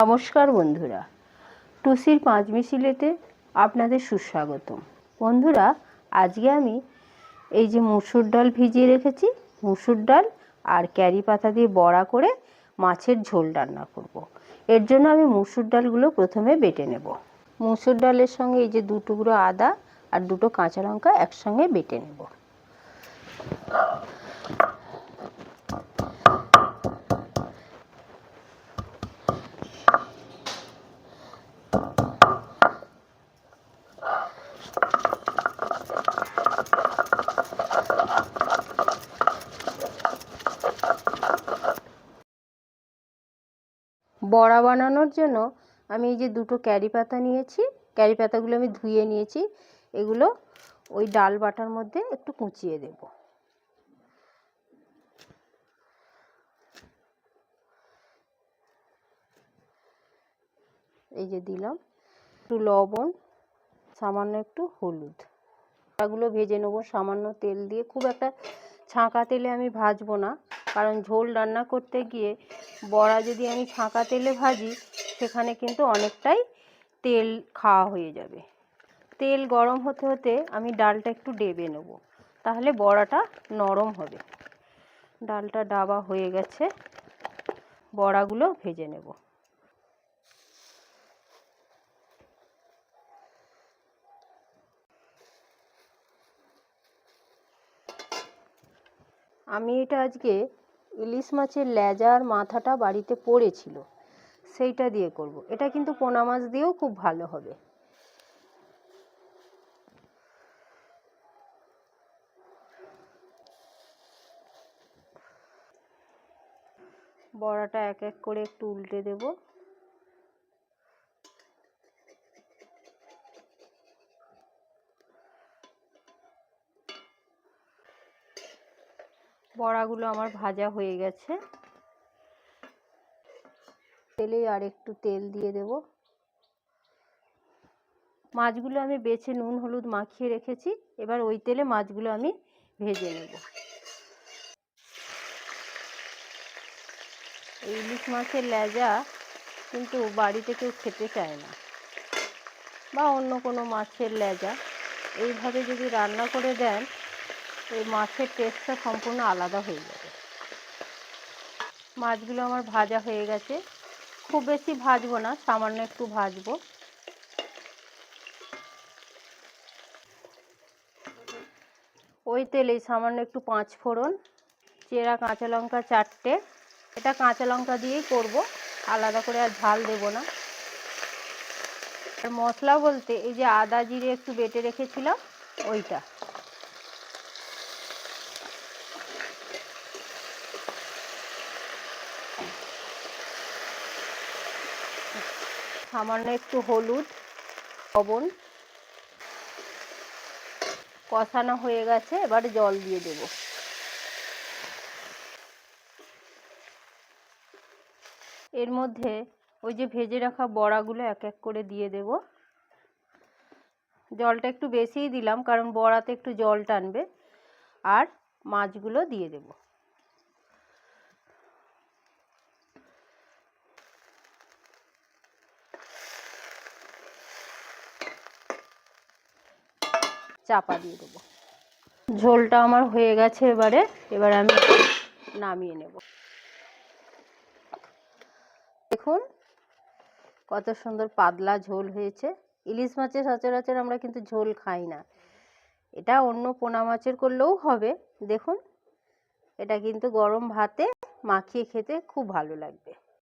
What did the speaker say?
নমস্কার বন্ধুরা। টুসির পাঁচ মিশিলেতে আপনাদের সুস্বাগতম। বন্ধুরা, আজকে আমি এই যে মুসুর ডাল ভিজিয়ে রেখেছি, মুসুর ডাল আর ক্যারি পাতা দিয়ে বড়া করে মাছের ঝোল রান্না করব। এর জন্য আমি মুসুর ডালগুলো প্রথমে বেটে নেব। মুসুর ডালের সঙ্গে এই যে দু টুকরো আদা আর দুটো কাঁচা লঙ্কা একসঙ্গে বেটে নেব। বড়া বানানোর জন্য আমি এই যে দুটো ক্যারি পাতা নিয়েছি। ক্যারি পাতাগুলো আমি ধুয়ে নিয়েছি। এগুলো ওই ডাল বাটার মধ্যে একটু কুচিয়ে দেব। এই যে দিলাম। একটু লবণ, সামান্য একটু হলুদ। বড়াগুলো ভেজে নেব, সামান্য তেল দিয়ে। খুব একটা ছাঁকা তেলে আমি ভাজবো না, কারণ ঝোল রান্না করতে গিয়ে বড়া যদি আমি ফাঁকা তেলে ভাজি, সেখানে কিন্তু অনেকটাই তেল খাওয়া হয়ে যাবে। তেল গরম হতে হতে আমি ডালটা একটু ডেবে নেব, তাহলে বড়াটা নরম হবে। ডালটা ডাবা হয়ে গেছে, বড়াগুলো ভেজে নেব। আমি এটা আজকে ইলিশ মাছের লেজা আর মাথাটা বাড়িতে পড়েছিল, সেইটা দিয়ে করব। এটা কিন্তু পোনা মাছ দিয়েও খুব ভালো হবে বড়াটা এক এক করে একটু উল্টে দেব বড়াগুলো আমার ভাজা হয়ে গেছে। তেলে আর একটু তেল দিয়ে দেব। মাছগুলো আমি বেছে নুন, হলুদ মাখিয়ে রেখেছি। এবার ওই তেলে মাছগুলো আমি ভেজে নেব। ইলিশ মাছের লেজা কিন্তু বাড়িতে কেউ খেতে চায় না। বা অন্য কোনো মাছের লেজা। এইভাবে যদি রান্না করে দেন এই মাছের টেস্টটা সম্পূর্ণ আলাদা হয়ে যাবে। মাছগুলো আমার ভাজা হয়ে গেছে। খুব বেশি ভাজবো না, সামান্য একটু ভাজবো। ওই তেলেই সামান্য একটু পাঁচ ফোড়ন, চেরা কাঁচা লঙ্কা চারটে। এটা কাঁচা লঙ্কা দিয়েই করব, আলাদা করে আর ঝাল দেব না। আর মশলা বলতে এই যে আদা জিরে একটু বেটে রেখেছিলাম, ওইটা। সামান্য একটু হলুদ, লবণ কষানো হয়ে গেছে, এবার জল দিয়ে দেব। এর মধ্যে ওই যে ভেজে রাখা বড়াগুলো এক এক করে দিয়ে দেব। জলটা একটু বেশিই দিলাম, কারণ বড়াতে একটু জল টানবে। আর মাছগুলো দিয়ে দেবো। চাপা দিয়ে দেবো। ঝোলটা আমার হয়ে গেছে এবারে, এবার আমি নামিয়ে নেব। দেখুন কত সুন্দর পাতলা ঝোল হয়েছে। ইলিশ মাছের সচরাচর আমরা কিন্তু ঝোল খাই না। এটা অন্য পোনা মাছের করলেও হবে। দেখুন, এটা কিন্তু গরম ভাতে মাখিয়ে খেতে খুব ভালো লাগবে।